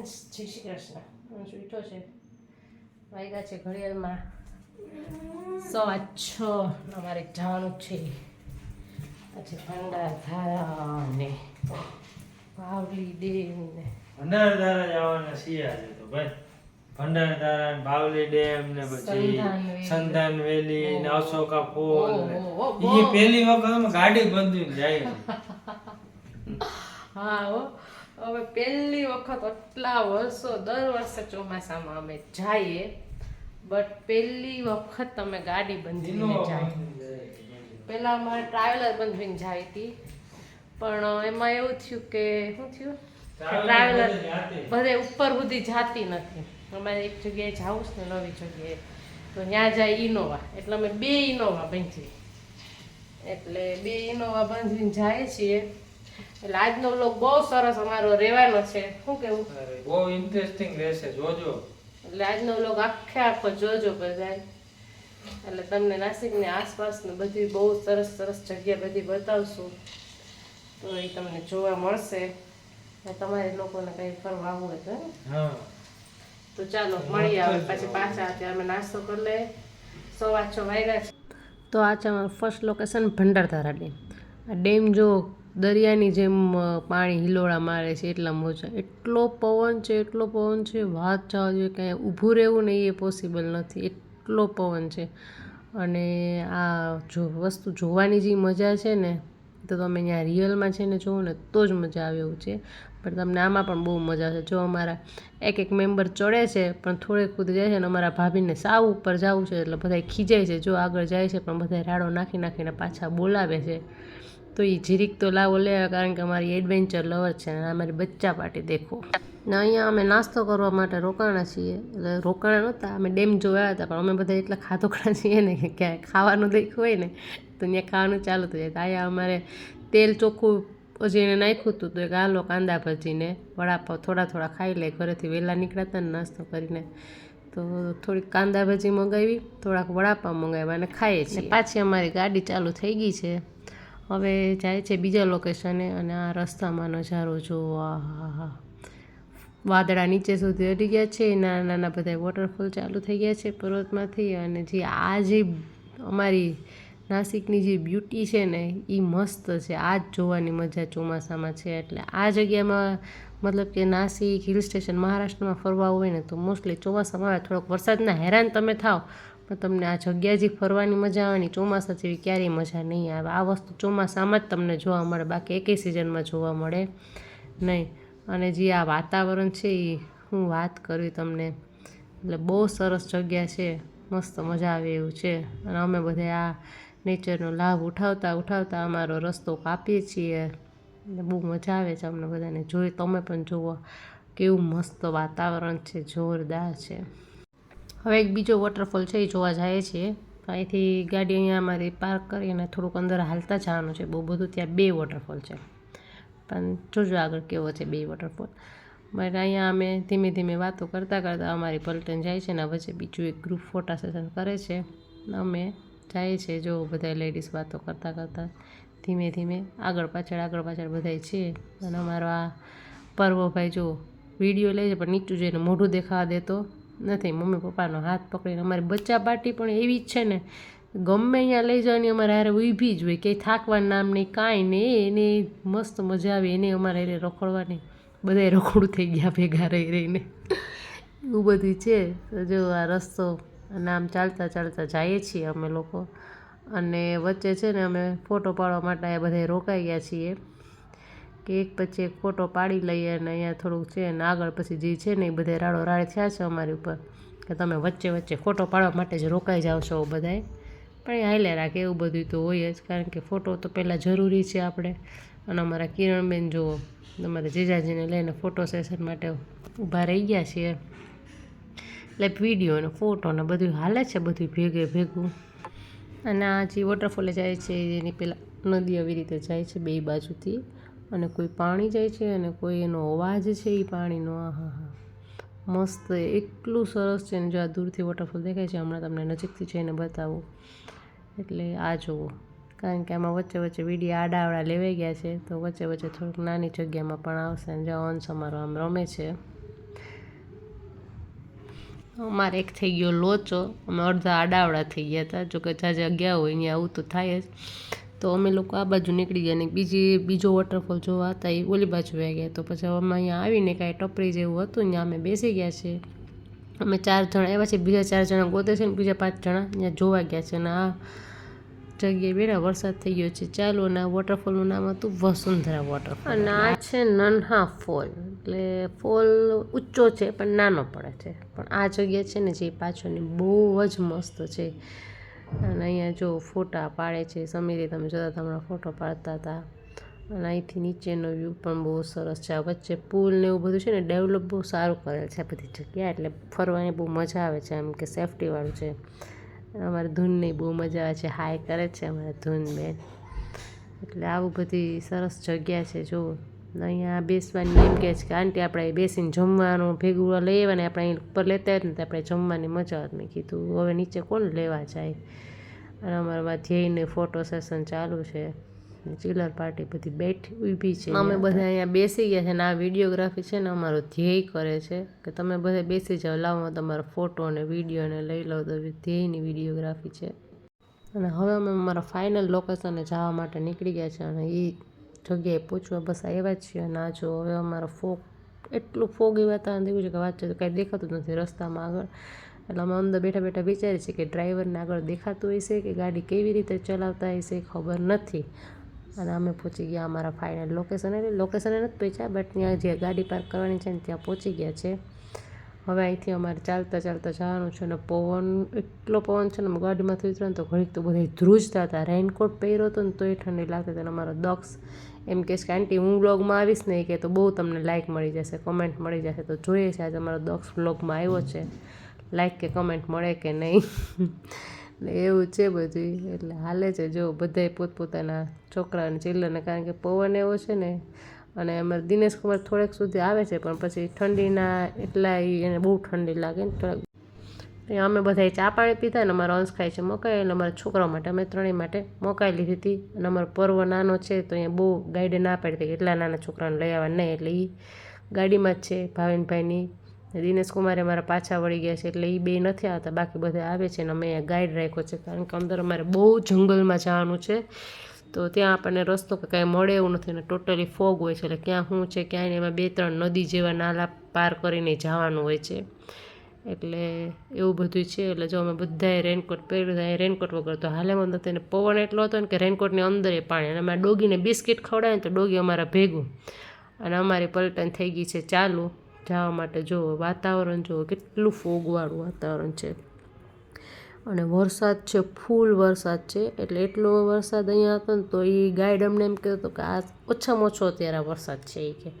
અંશ જય શ્રી કૃષ્ણ ઉઠો છે. વાગ્યા છે ઘડિયાળમાં. સવા છ અમારે જવાનું છે. પછી ભંડાર ધારા ને ભાવલી ડેમ ને ભંડારધારા જવાના છીએ આજે તો ભાઈ. ભંડારધારા ને ભાવલી ડેમ ને પછી સંધાન વેલી. ને અશોકા ફોલ એ પહેલી વખત ગાડી બંધી જાય હા હો. હવે પહેલી વખત આટલા વર્ષો દર વર્ષે ચોમાસામાં અમે જઈએ બટ પહેલી વખત અમે ગાડી બંધીને જાય. પહેલાં અમારે ટ્રાવેલર બંધવીને જાય હતી પણ એમાં એવું થયું કે શું થયું? ટ્રાવેલર બધે ઉપર સુધી જાતી નથી. અમારે એક જગ્યાએ જવું છે ને નવી જગ્યાએ. તો ત્યાં જાય ઇનોવા એટલે અમે બે ઇનોવા બાંધી એટલે બે ઇનોવા બંધવીને જાય છીએ. એટલે આજનો વ્લોગ બહુ સરસ અમારો રહેવાનો છે. શું કેવું બહુ ઇન્ટરેસ્ટિંગ રહેશે જોજો. એટલે આજનો વ્લોગ આખે આખો જોજો બધા એટલે તમને નાસિકની આસપાસની બધી બહુ સરસ સરસ જગ્યા બધી બતાવશું. તો એ તમને જોવા મળશે. તમારે લોકોને કંઈ ફરવા આવવું હોય તો તો ચાલો મળી આવે. પછી પાછા ત્યાં અમે નાસ્તો કરી લઈએ. સવા છ વાગ્યા છે. તો આ છે અમારું ફર્સ્ટ લોકેશન ભંડારધારા ડેમ આ ડેમ જો દરિયાની જેમ પાણી હિલોળા મારે છે, એટલા મોજા. એટલો પવન છે, એટલો પવન છે, વાત જવા જોઈએ કાંઈ ઊભું રહેવું ને એ પોસિબલ નથી. એટલો પવન છે. અને આ જો વસ્તુ જોવાની જે મજા છે ને તો તમે ત્યાં રિયલમાં છે ને જુઓ ને, તો જ મજા આવે એવું છે. પણ તમને આમાં પણ બહુ મજા આવશે. જો અમારા એક એક મેમ્બર ચડે છે, પણ થોડે કૂદી જાય છે અને અમારા ભાભીને સાવ ઉપર જવું છે, એટલે બધા ખીજાય છે. જો આગળ જાય છે, પણ બધા રાડો નાખી નાખીને પાછા બોલાવે છે. તો એ જીરીક તો લાવો લે કારણ કે અમારી એડવેન્ચર લવર છે અને અમારી બચ્ચા પાર્ટી દેખો. ને અહીંયા અમે નાસ્તો કરવા માટે રોકાણા છીએ એટલે રોકાણા નહોતા અમે ડેમ જોયા હતા પણ અમે બધા એટલા ખાધોકડા છીએ ને કે ક્યાંય ખાવાનું દેખ્યું હોય ને તો ત્યાં ખાવાનું ચાલુ થઈ જાય. અહીંયા અમારે તેલ ચોખ્ખું હજી એને નાખ્યું હતું તો એક આલો કાંદા ભજીને વડાપાવ થોડા થોડા ખાઈ લે ઘરેથી વહેલા નીકળ્યા હતા ને નાસ્તો કરીને. તો થોડીક કાંદા ભજી મંગાવી થોડાક વડાપાવ મંગાવ્યા અને ખાઈએ છીએ. પાછી અમારી ગાડી ચાલુ થઈ ગઈ છે. હવે જાય છે બીજા લોકેશને અને આ રસ્તામાં નજારો જોવો, હા વાદળા નીચે સુધી અડી ગયા છે, નાના નાના બધા વોટરફોલ ચાલુ થઈ ગયા છે પર્વતમાંથી અને જે આ જે અમારી નાસિકની જે બ્યુટી છે ને એ મસ્ત છે. આ જ જોવાની મજા ચોમાસામાં છે. એટલે આ જગ્યામાં મતલબ કે નાસિક હિલ સ્ટેશન મહારાષ્ટ્રમાં ફરવા હોય ને તો મોસ્ટલી ચોમાસામાં આવે. થોડોક વરસાદના હેરાન તમે થાવ પણ તમને આ જગ્યા જે ફરવાની મજા આવે ને ચોમાસા જેવી ક્યારેય મજા નહીં આવે. આ વસ્તુ ચોમાસામાં જ તમને જોવા મળે. બાકી એકેય સિઝનમાં જોવા મળે નહીં. અને જે આ વાતાવરણ છે એ હું વાત કરવી તમને. એટલે બહુ સરસ જગ્યા છે. મસ્ત મજા આવે એવું છે. અને અમે બધા આ નેચરનો લાભ ઉઠાવતા ઉઠાવતા અમારો રસ્તો કાપીએ છીએ. એટલે બહુ મજા આવે છે અમને બધાને. જોઈ તમે પણ જુઓ. કેવું મસ્ત વાતાવરણ છે. જોરદાર છે. હવે એક બીજો વોટરફોલ છે, એ જોવા જાય છે. અહીંથી ગાડી અહીંયા અમારી પાર્ક કરીને થોડુંક અંદર હાલતા જવાનું છે. બહુ બધું ત્યાં બે વોટરફોલ છે. પણ જોજો આગળ કેવો છે બે વોટરફોલ બટ અહીંયા અમે ધીમે ધીમે વાતો કરતાં કરતાં અમારી પલટન જાય છે ને વચ્ચે બીજું એક ગ્રુપ ફોટા સેશન કરે છે, અમે જાય છે જો બધા લેડીઝ વાતો કરતાં કરતાં ધીમે ધીમે આગળ પાછળ આગળ પાછળ બધાય છે. અને અમારો આ પર્વભાઈ જો વીડિયો લે છે, પણ નીચું જઈને મોઢું દેખાવા દેતો. નથી, મમ્મી પપ્પાનો હાથ પકડીને અમારી બચ્ચા પાર્ટી પણ એવી જ છે ને, ગમે અહીંયા લઈ જવાની, અમારે હારે ઊભી જ હોય, ક્યાંય થાકવાનું નામ નહીં, કાંઈ નહીં, એને મસ્ત મજા આવે, એને અમારે એને રખડવાની, બધાય રખડું થઈ ગયા ભેગા રહી રહીને. એવું બધું છે. જો આ રસ્તો અને આમ ચાલતા ચાલતા જઈએ છીએ અમે લોકો. અને વચ્ચે છે ને અમે ફોટો પાડવા માટે બધા રોકાઈ ગયા છીએ. કે એક પછી એક ફોટો પાડી લઈએ અને અહીંયા થોડુંક છે અને આગળ પછી જે છે ને એ બધા રાડો રાડ થયા છે અમારી ઉપર. કે તમે વચ્ચે વચ્ચે ફોટો પાડવા માટે જ રોકાઈ જાઓ છો બધાય. પણ એ હાલ્યા રાખે એવું બધું તો હોય જ, કારણ કે ફોટો તો પહેલાં જરૂરી છે આપણે. અને અમારા કિરણબેન જુઓ, અમારા જીજાજીને લઈને ફોટો સેશન માટે ઊભા રહી ગયા છીએ. એટલે વીડિયો ને ફોટો ને બધું હાલે છે બધું ભેગે ભેગું. અને આ જે વોટરફોલે જાય છે, એની પહેલાં નદી આવી રીતે જાય છે બે બાજુથી. અને કોઈ પાણી જાય છે અને કોઈ એનો અવાજ છે એ પાણીનો. આ હા મસ્ત, એટલું સરસ છે ને જો આ દૂરથી વોટરફોલ દેખાય છે, હમણાં તમને નજીકથી જઈને બતાવું. એટલે આ જુઓ. કારણ કે આમાં વચ્ચે વચ્ચે વીડિયા આડાવડા લેવાઈ ગયા છે, તો વચ્ચે વચ્ચે થોડુંક નાની જગ્યામાં પણ આવશે અને જો અંશ અમારો આમ રમે છે. અમારે એક થઈ ગયો લોચો. અમે અડધા આડાવડા થઈ ગયા હતા. જો કે જ્યાં ગયા હોય, અહીંયા આવું તો થાય જ. તો અમે લોકો આ બાજુ નીકળી ગયા ને બીજી, બીજો વોટરફોલ જોવા હતા, એ ઓલી બાજુ આવી ગયા. તો પછી અમે અહીંયા આવીને કાંઈ ટપરી જેવું હતું ત્યાં અમે બેસી ગયા છે અમે ચાર જણા એવા છે બીજા ચાર જણા ગોતે છે ને બીજા પાંચ જણા ત્યાં જોવા ગયા છે. અને આ જગ્યાએ બેડા વરસાદ થઈ ગયો છે. ચાલો, અને આ વોટરફોલનું નામ હતું વસુંધરા વોટરફોલ અને આ છે નન્હા ફોલ. એટલે ફોલ ઊંચો છે, પણ નાનો પડે છે. પણ આ જગ્યા છે ને જે પાછળની બહુ જ મસ્ત છે. અને અહીંયા જો ફોટા પાડે છે સમીરે, તમે જોતા તમારા ફોટો પાડતા હતા. અને અહીંથી નીચેનો વ્યૂ પણ બહુ સરસ છે. વચ્ચે પુલ ને એવું બધું છે ને ડેવલપ બહુ સારું કરેલ છે બધી જગ્યા. એટલે ફરવાની બહુ મજા આવે છે, એમ કે સેફટીવાળું છે. અમારે ધૂનની બહુ મજા આવે છે, હાય કરે છે અમારે ધૂન બેન એટલે આવું બધી સરસ જગ્યા છે જો અહીંયા બેસવાની એમ કહે છે કે આંટી આપણે બેસીને જમવાનું ભેગું લઈ આવ્યા ને આપણે અહીં ઉપર લેતા આવ્યા ને તો આપણે જમવાની મજા આવે. મેં કીધું હવે નીચે કોણ લેવા જાય? અને અમારા ધ્યેયને ફોટો સેશન ચાલુ છે. ચિલર પાર્ટી બધી બેઠી ઊભી છે અમે બધા અહીંયા બેસી ગયા છે ને આ વિડીયોગ્રાફી છે ને અમારો ધ્યેય કરે છે કે તમે બધા બેસી જાઓ લાવો તમારો ફોટો અને વિડીયોને લઈ લો તો ધ્યેયની વિડીયોગ્રાફી છે. અને હવે અમે અમારા ફાઇનલ લોકેશને જવા માટે નીકળી ગયા છે અને એ જગ્યાએ પહોંચવા બસ આવ્યા છીએ અને આ જો હવે અમારો ફોગ એટલું ફોગી વાતાવરણ દેવું છે કે વાત છે કાંઈ દેખાતું નથી રસ્તામાં આગળ. એટલે અમે અંદર બેઠા બેઠા વિચારીએ છીએ કે ડ્રાઈવરને આગળ દેખાતું હશે કે ગાડી કેવી રીતે ચલાવતા હશે ખબર નથી. અને અમે પહોંચી ગયા અમારા ફાઇનલ લોકેશન એટલે લોકેશને નથી પહોંચ્યા બટ ત્યાં જે ગાડી પાર્ક કરવાની છે ને ત્યાં પહોંચી ગયા છે. હવે અહીંથી અમારે ચાલતા ચાલતા જવાનું છે અને પવન, એટલો પવન છે ને અમે ગાડીમાંથી ઉતરે ને તો ઘડીક તો બધા ધ્રુજતા હતા. રેઇનકોટ પહેર્યો હતો ને તોય ઠંડી લાગતી હતી અને અમારો દક્ષ એમ કહેશ કે, આંટી, હું બ્લોગમાં આવીશ ને કે તો બહુ તમને લાઇક મળી જશે કમેન્ટ મળી જશે. તો જોઈએ છે, આજે અમારો દક્ષ બ્લોગમાં આવ્યો છે. લાઇક કે કમેન્ટ મળે કે નહીં? એવું છે બધું એટલે હાલે છે, જો બધાય પોતપોતાના છોકરાને ચિલ્લરને કારણ કે પવન એવો છે ને, અને અમારે દિનેશ કુમાર થોડેક સુધી આવે છે, પણ પછી ઠંડીના એટલા એને બહુ ઠંડી લાગે ને, થોડાક ત્યાં અમે બધાએ ચા પાણી પીધા અને અમારો અંશ ખાય છે મકાઈ અને અમારા છોકરાઓ માટે, અમે ત્રણેય માટે મકાઈ લીધી હતી. અને અમારો પર્વ નાનો છે, તો અહીંયા બહુ ગાઈડે ના પાડી હતી એટલા નાના છોકરાને લઈ આવવા નહીં. એટલે એ ગાડીમાં જ છે, ભાવિનભાઈની. દિનેશ કુમારે અમારા પાછા વળી ગયા છે, એટલે એ બે નથી આવતા, બાકી બધા આવે છે અને અમે અહીંયા ગાઈડ રાખ્યો છે, કારણ કે અંદર અમારે બહુ જંગલમાં જવાનું છે. તો ત્યાં આપણને રસ્તો કે કાંઈ મળે એવું નથી ને ટોટલી ફોગ હોય છે, એટલે ક્યાં શું છે, ક્યાંય એમાં બે ત્રણ નદી જેવા નાલા પાર કરીને જવાનું હોય છે. એટલે એવું બધું છે. એટલે જો અમે બધાએ રેનકોટ પહેર્યું રેનકોટ વગર તો હાલેમાં નથી ને પવન એટલો હતો ને કે રેનકોટની અંદર એ પાણી. અને અમારે ડોગીને બિસ્કિટ ખવડાવે ને તો ડોગી અમારા ભેગું. અને અમારી પલટન થઈ ગઈ છે ચાલુ. જવા માટે જુઓ વાતાવરણ જુઓ કેટલું ફોગવાળું વાતાવરણ છે. અને વરસાદ છે, ફૂલ વરસાદ છે. એટલે એટલો વરસાદ અહીંયા હતો ને તો એ ગાઈડ અમને એમ કહેતો કે આ ઓછામાં ઓછો અત્યારે વરસાદ છે એ કે.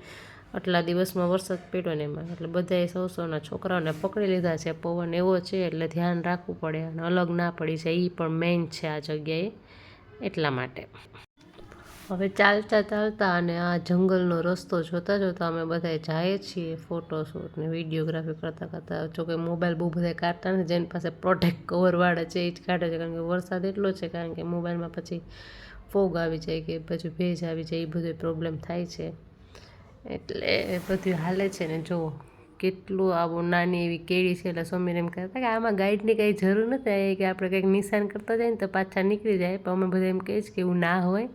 આટલા દિવસમાં વરસાદ પડ્યો ને એમાં. એટલે બધાએ સૌ સૌના છોકરાઓને પકડી લીધા છે. પવન એવો છે એટલે ધ્યાન રાખવું પડે અને અલગ ના પડી જાય. એ પણ મેઇન છે આ જગ્યાએ. એટલા માટે. હવે ચાલતા ચાલતા અને આ જંગલનો રસ્તો જોતા જોતા અમે બધા જઈએ છીએ ફોટોશૂટ ને વિડીયોગ્રાફી કરતાં કરતાં. જોકે મોબાઈલ બહુ બધા કાઢતા નથી. જેની પાસે પ્રોટેક્ટ કવરવાળા છે એ જ કાઢે છે. કારણ કે વરસાદ એટલો છે કારણ કે મોબાઈલમાં પછી ફોગ આવી જાય કે પછી ભેજ આવી જાય એ બધો પ્રોબ્લેમ થાય છે. એટલે બધું હાલે છે ને જુઓ. કેટલું આવું નાની એવી કેળી છે એટલે સમીર એમ કહેતા કે આમાં ગાઈડની કંઈ જરૂર નથી. કે આપણે કંઈક નિશાન કરતા જાય ને તો પાછા નીકળી જાય. પણ અમે બધા એમ કહીએ કે એવું ના હોય.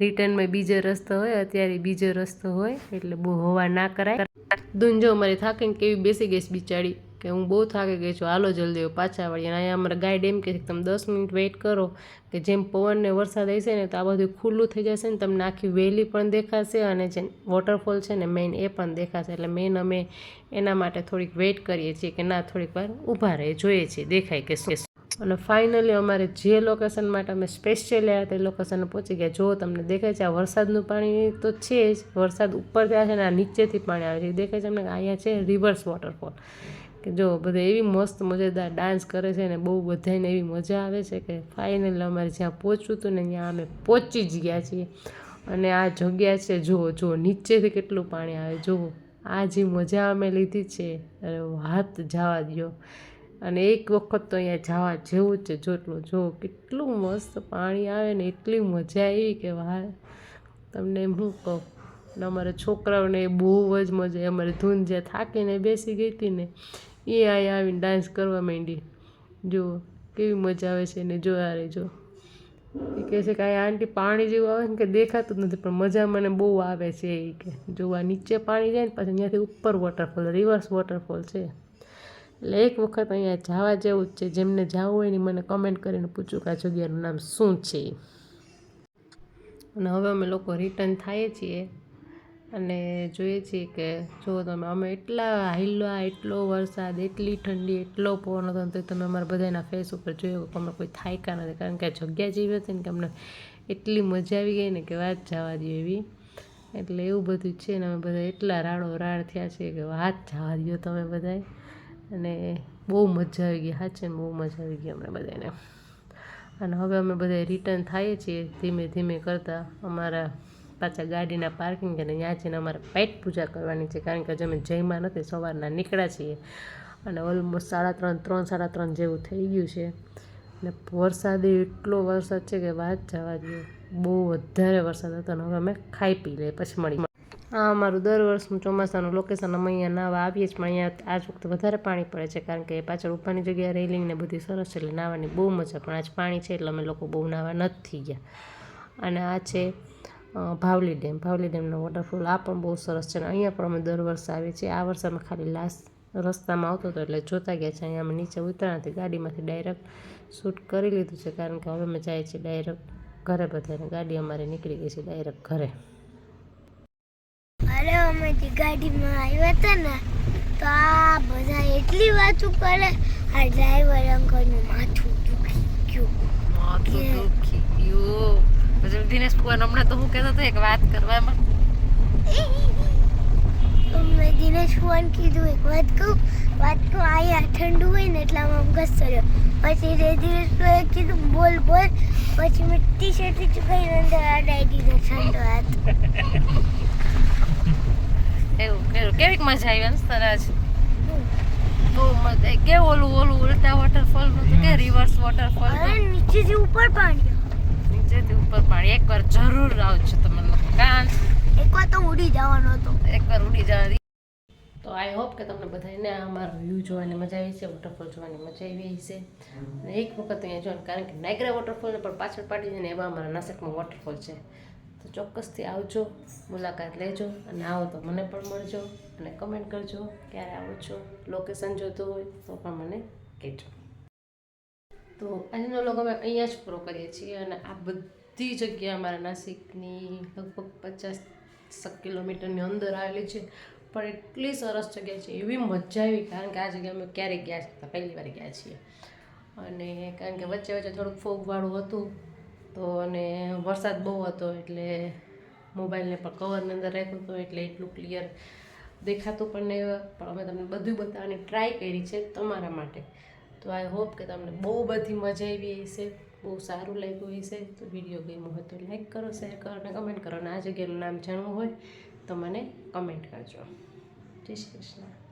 રિટર્નમાં બીજો રસ્તો હોય, અત્યારે બીજો રસ્તો હોય એટલે બહુ હવા ના કરાય. દુંજો મારી થાકીને કેવી બેસી ગઈ બિચારી. કે હું બહુ થાકી ગઈ છું. હાલો જલ્દી પાછા વળીએ અને અહીંયા અમારા ગાઈડ એમ કહે છે કે તમે દસ મિનિટ વેઇટ કરો કે જેમ પવન ને વરસાદ આવશે ને તો આ બધું ખુલ્લું થઈ જશે ને તમને આખી વેલી પણ દેખાશે અને જે વોટરફોલ છે ને મેઇન એ પણ દેખાશે. એટલે મેઇન અમે એના માટે થોડીક વેઇટ કરીએ છીએ કે ના, થોડીક વાર ઊભા રહે જોઈએ છીએ, દેખાય કે શું. અને ફાઇનલી અમારે જે લોકેશન માટે અમે સ્પેશિયલી આવ્યા તે લોકેશન પહોંચી ગયા. જો તમને દેખાય છે આ વરસાદનું પાણી તો છે જ. વરસાદ ઉપરથી આવે છે ને આ નીચેથી પાણી આવે છે. દેખાય છે અમને અહીંયા છે રિવર્સ વોટરફોલ કે જો બધા એવી મસ્ત મજેદાર ડાન્સ કરે છે ને બહુ બધાને એવી મજા આવે છે કે ફાઇનલ અમારે જ્યાં પહોંચવું હતું ને ત્યાં અમે પહોંચી જ ગયા છીએ. અને આ જગ્યા છે જુઓ જુઓ નીચેથી કેટલું પાણી આવે જુઓ આ જે મજા અમે લીધી છે, અરે હાથ જવા દો અને એક વખત તો અહીંયા જવા જેવું જ છે, જોટલું, જો, કેટલું મસ્ત પાણી આવે ને એટલી મજા આવી કે વાહ. તમને હું કહું અને અમારા છોકરાઓને બહુ જ મજા અમારી ધૂન જ્યાં થાકીને બેસી ગઈ હતી ને એ અહીંયા આવીને ડાન્સ કરવા માંડી. જો કેવી મજા આવે છે એને જોયા રહેજો એ કહે છે કે આ આંટી પાણી જેવું આવે ને કે દેખાતું જ નથી, પણ મજા મને બહુ આવે છે એ કે. જોવા નીચે પાણી જાય ને પછી અહીંયાથી ઉપર વોટરફોલ રિવર્સ વોટરફોલ છે. એટલે એક વખત અહીંયા જવા જેવું જ છે. જેમને જવું હોય ને મને કમેન્ટ કરીને પૂછું કે આ જગ્યાનું નામ શું છે? અને હવે અમે લોકો રિટર્ન થાય છીએ. અને જોઈએ છીએ કે જો તમે, અમે એટલા હાઈલા એટલો વરસાદ, એટલી ઠંડી, એટલો પવન હતો તો તમે અમારા બધાના ફેસ ઉપર જોયો કે અમે કોઈ થાયકા નથી. કારણ કે આ જગ્યા જેવી હતી ને કે અમને એટલી મજા આવી ગઈ ને કે વાત જવા દો એવી. એટલે એવું બધું છે ને, અમે બધા એટલા રાડો રાડ થયા છે કે વાત જવા દો તમે બધાય. અને બહુ મજા આવી ગઈ, સાચે બહુ મજા આવી ગઈ અમને બધાને અને હવે અમે બધા રિટર્ન થઈએ છીએ ધીમે ધીમે કરતાં અમારા પાછા ગાડીના પાર્કિંગ અને ત્યાં જઈને અમારે પેટ પૂજા કરવાની છે કારણ કે હજુ અમે જયમાં નથી, સવારના નીકળ્યા છીએ. અને ઓલમોસ્ટ સાડા ત્રણ ત્રણ, સાડા ત્રણ જેવું થઈ ગયું છે. ને વરસાદ એટલો વરસાદ છે કે વાત જવા દો બહુ વધારે વરસાદ હતો અને હવે અમે ખાઈ પી લઈએ, પછી મળી. આ અમારું દર વર્ષનું ચોમાસાનું લોકેશન અમે અહીંયા નાવા આવીએ જ પણ અહીંયા આજ વખતે વધારે પાણી પડે છે કારણ કે પાછળ ઉપરની જગ્યાએ રેલિંગ ને બધી સરસ છે, એટલે નાવાની બહુ મજા પણ આજ પાણી છે, એટલે અમે લોકો બહુ નાવા નથી ગયા. અને આ છે ભાવલી ડેમ. ભાવલી ડેમનો વોટરફોલ આ પણ બહુ સરસ છે અને અહીંયા પણ અમે દર વર્ષે આવીએ છીએ. આ વર્ષે અમે ખાલી લાસ્ટ રસ્તામાં આવતો હતો એટલે જોતા ગયા છે. અહીંયા અમે નીચે ઉતર્યા નથી ગાડીમાંથી ડાયરેક્ટ શૂટ કરી લીધું છે કારણ કે હવે અમે જાય છીએ ડાયરેક્ટ ઘરે બધાને. ગાડી અમારી નીકળી ગઈ છે ડાયરેક્ટ ઘરે. અરે અમે જે ગાડીમાં આવ્યા હતા ને તો આ બધા એટલી વાતો કરે આ ડ્રાઈવર અંકલનું માથું દુખી ગયું. માથું દુખી ગયું. પછી દિનેશ કુમાર હમણાં તો હું કહેતો હતો એક વાત કરવામાં. તો મેં દિનેશ ફોન કીધું એક વાત કહું વાત કહું અહીંયા ઠંડુ હોય ને એટલા આમ ગસ્સો રહ્યો. પછી રે દિનેશ ભાઈએ કીધું બોલ બોલ. પછી મેં ટી શર્ટ ચૂકાઈને અંદર અડાઈ દીધો ઠંડો હાથ. એવું કેવું કેવીક મજા આવી અંસ્તરાજ બહુ મજા કેવું ઓલું ઓલું ઉલટા વોટરફોલનું કે રિવર્સ વોટરફોલ નીચે નીચેથી ઉપર પાણી નીચેથી ઉપર પાણી. એકવાર જરૂર આવજો તમે લોકો. કાન એકવાર તો ઉડી જવાનો હતો. એકવાર ઉડી જવાની. તો આઈ હોપ કે તમને બધાને અમારો વ્યૂ જોવાની મજા આવી છે વોટરફોલ જોવાની મજા આવી છે. અને એક વખત અહીંયા જોવાનું કારણ કે નાયગ્રા વોટરફોલને પણ પાછળ પાડી છે ને એવા અમારા નાસિકમાં વોટરફોલ છે. તો ચોક્કસથી આવજો મુલાકાત લેજો અને આવો તો મને પણ મળજો અને કમેન્ટ કરજો ક્યારે આવો છો લોકેશન જોતું હોય તો પણ મને કહેજો. તો આજનો લોકો અમે અહીંયા જ પૂરો કરીએ છીએ અને આ બધી જગ્યા અમારા નાસિકની લગભગ પચાસ કિલોમીટરની અંદર આવેલી છે. પણ એટલી સરસ જગ્યા છે. એવી મજા આવી કારણ કે આ જગ્યા અમે ક્યારેય ગયા હતા પહેલી વાર ગયા છીએ. અને કારણ કે વચ્ચે વચ્ચે થોડુંક ફોગવાળું હતું તો અને વરસાદ બહુ હતો એટલે મોબાઈલને પણ કવરની અંદર રાખ્યું હતું એટલે એટલું ક્લિયર દેખાતું પણ નહીં પણ અમે તમને બધું બતાવવાની ટ્રાય કરી છે તમારા માટે. તો આઈ હોપ કે તમને બહુ બધી મજા આવી હશે, બહુ સારું લાગ્યું હશે, તો વીડિયો ગમ્યો હોય તો લાઈક કરો શેર કરો અને કમેન્ટ કરો. અને આ જગ્યાનું નામ જાણવું હોય તો મને કમેન્ટ કરજો. જય શ્રી કૃષ્ણ.